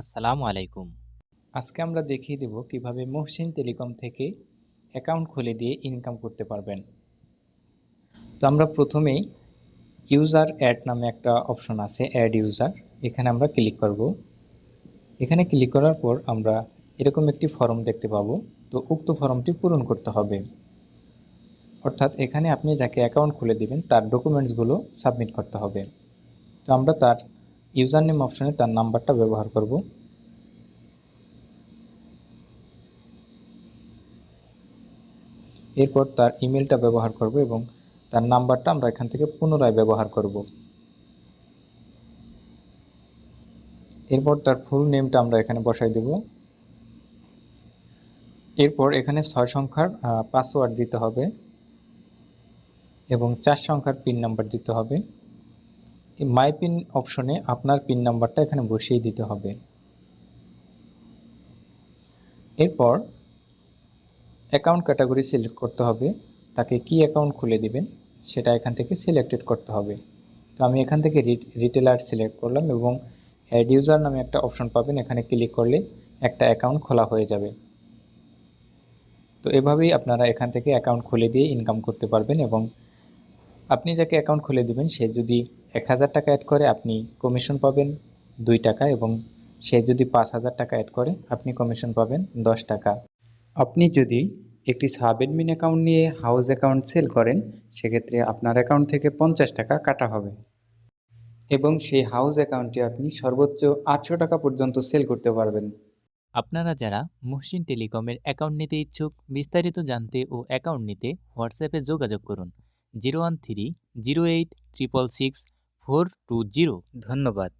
আসসালামু আলাইকুম। আজকে আমরা দেখিয়ে দেব কীভাবে মহসিন টেলিকম থেকে অ্যাকাউন্ট খুলে দিয়ে ইনকাম করতে পারবেন। তো আমরা প্রথমেই ইউজার অ্যাড নামে একটা অপশন আছে, অ্যাড ইউজার। এখানে আমরা ক্লিক করব। এখানে ক্লিক করার পর আমরা এরকম একটি ফর্ম দেখতে পাবো। তো উক্ত ফর্মটি পূরণ করতে হবে। অর্থাৎ এখানে আপনি যাকে অ্যাকাউন্ট খুলে দিবেন, তার ডকুমেন্টসগুলো সাবমিট করতে হবে। তো আমরা তার ইউজার নেম অপশনে তার নাম্বারটা ব্যবহার করব। এরপর তার ইমেলটা ব্যবহার করব এবং তার নাম্বারটা আমরা এখান থেকে পুনরায় ব্যবহার করব। এরপর তার ফুল নেমটা আমরা এখানে বসাই দেব। এরপর এখানে ছয় সংখ্যার পাসওয়ার্ড দিতে হবে এবং চার সংখ্যার পিন নাম্বার দিতে হবে। মাই পিন অপশনে আপনার পিন নাম্বারটা এখানে বসিয়ে দিতে হবে। এরপর অ্যাকাউন্ট ক্যাটাগরি সিলেক্ট করতে হবে। তাকে কি অ্যাকাউন্ট খুলে দিবেন সেটা এখান থেকে সিলেক্টেড করতে হবে। তো আমি এখান থেকে রিটেলার সিলেক্ট করলাম এবং অ্যাড ইউজার নামে একটা অপশন পাবেন। এখানে ক্লিক করলে একটা অ্যাকাউন্ট খোলা হয়ে যাবে। তো এভাবেই আপনারা এখান থেকে অ্যাকাউন্ট খুলে দিয়ে ইনকাম করতে পারবেন এবং আপনি যাকে অ্যাকাউন্ট খুলে দিবেন, সে যদি এক হাজার টাকা অ্যাড করে আপনি কমিশন পাবেন দুই টাকা এবং সে যদি পাঁচ হাজার টাকা অ্যাড করে, আপনি কমিশন পাবেন দশ টাকা। আপনি যদি একটি সাব অ্যাডমিন অ্যাকাউন্ট নিয়ে হাউস অ্যাকাউন্ট সেল করেন, সেক্ষেত্রে আপনার অ্যাকাউন্ট থেকে পঞ্চাশ টাকা কাটা হবে। এবং সেই হাউস অ্যাকাউন্টে আপনি সর্বোচ্চ আটশো টাকা পর্যন্ত সেল করতে পারবেন। আপনারা যারা মুহসিন টেলিকমের অ্যাকাউন্ট নিতে ইচ্ছুক, বিস্তারিত জানতে ও অ্যাকাউন্ট নিতে হোয়াটসঅ্যাপে যোগাযোগ করুন। Zero one three zero eight triple six four two zero ধন্যবাদ